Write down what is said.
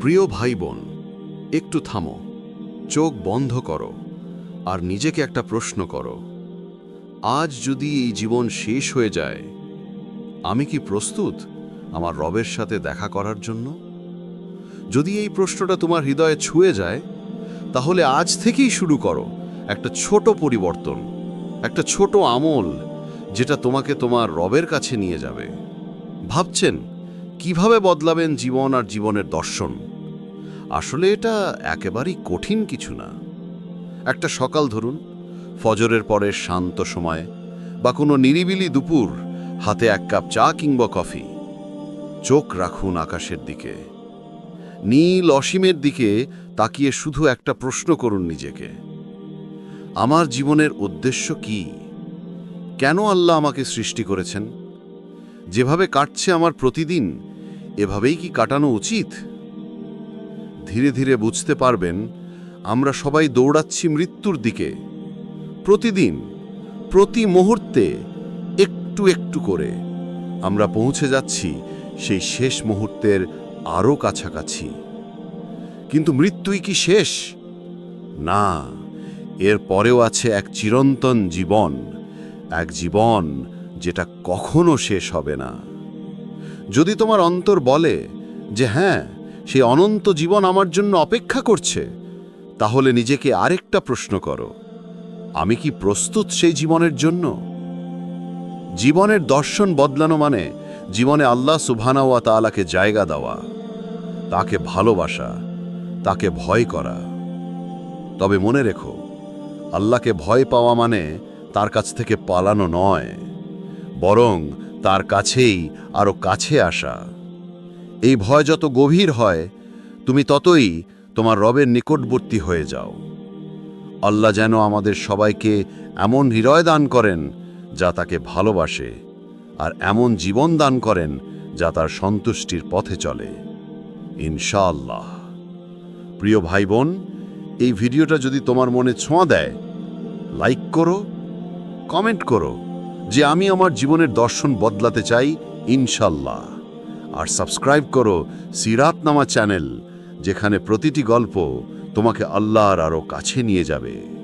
প্রিয় ভাই বোন একটু থামো, চোখ বন্ধ করো আর নিজেকে একটা প্রশ্ন করো। আজ যদি এই জীবন শেষ হয়ে যায়, আমি কি প্রস্তুত আমার রবের সাথে দেখা করার জন্য? যদি এই প্রশ্নটা তোমার হৃদয়ে ছুঁয়ে যায়, তাহলে আজ থেকেই শুরু করো একটা ছোট পরিবর্তন, একটা ছোট আমল যেটা তোমাকে তোমার রবের কাছে নিয়ে যাবে। ভাবছেন, কীভাবে বদলাবেন জীবন আর জীবনের দর্শন? আসলে এটা একেবারেই কঠিন কিছু না। একটা সকাল ধরুন, ফজরের পরের শান্ত সময় বা কোনো নিরিবিলি দুপুর, হাতে এক কাপ চা কিংবা কফি। চোখ রাখুন আকাশের দিকে। নীল অসীমের দিকে তাকিয়ে শুধু একটা প্রশ্ন করুন নিজেকে। আমার জীবনের উদ্দেশ্য কি? কেন আল্লাহ আমাকে সৃষ্টি করেছেন? যেভাবে কাটছে আমার প্রতিদিন, এভাবেই কি কাটানো উচিত? ধীরে ধীরে বুঝতে পারবেন, আমরা সবাই দৌড়াচ্ছি মৃত্যুর দিকে। প্রতিদিন, প্রতি মুহূর্তে, একটু একটু করে আমরা পৌঁছে যাচ্ছি সেই শেষ মুহূর্তের আরও কাছাকাছি। কিন্তু মৃত্যুই কি শেষ? না, এর পরেও আছে এক চিরন্তন জীবন, এক জীবন যেটা কখনো শেষ হবে না। যদি তোমার অন্তর বলে যে হ্যাঁ সেই অনন্ত জীবন আমার জন্য অপেক্ষা করছে। তাহলে নিজেকে আরেকটা প্রশ্ন করো। আমি কি প্রস্তুত সেই জীবনের জন্য? জীবনের দর্শন বদলানো মানে জীবনে আল্লাহ সুবহানা ওয়া তাআলাকে জায়গা দেওয়া, তাকে ভালোবাসা, তাকে ভয় করা। তবে মনে রেখো, আল্লাহকে ভয় পাওয়া মানে তার কাছ থেকে পালানো নয়, বরং তার কাছেই আরও কাছে আসা। এই ভয় যত গভীর হয়, তুমি ততই তোমার রবের নিকটবর্তী হয়ে যাও। আল্লাহ যেন আমাদের সবাইকে এমন হৃদয় দান করেন যা তাকে ভালোবাসে আর এমন জীবন দান করেন যা তার সন্তুষ্টির পথে চলে। ইনশাআল্লাহ। প্রিয় ভাই বোন এই ভিডিওটা যদি তোমার মনে ছোঁয়া দেয়, লাইক করো, কমেন্ট করো যে আমি আমার জীবনের দর্শন বদলাতে চাই ইনশাল্লাহ আর সাবস্ক্রাইব করো সিরাতনামা চ্যানেল যেখানে প্রতিটি গল্প তোমাকে আল্লাহর আরও কাছে নিয়ে যাবে।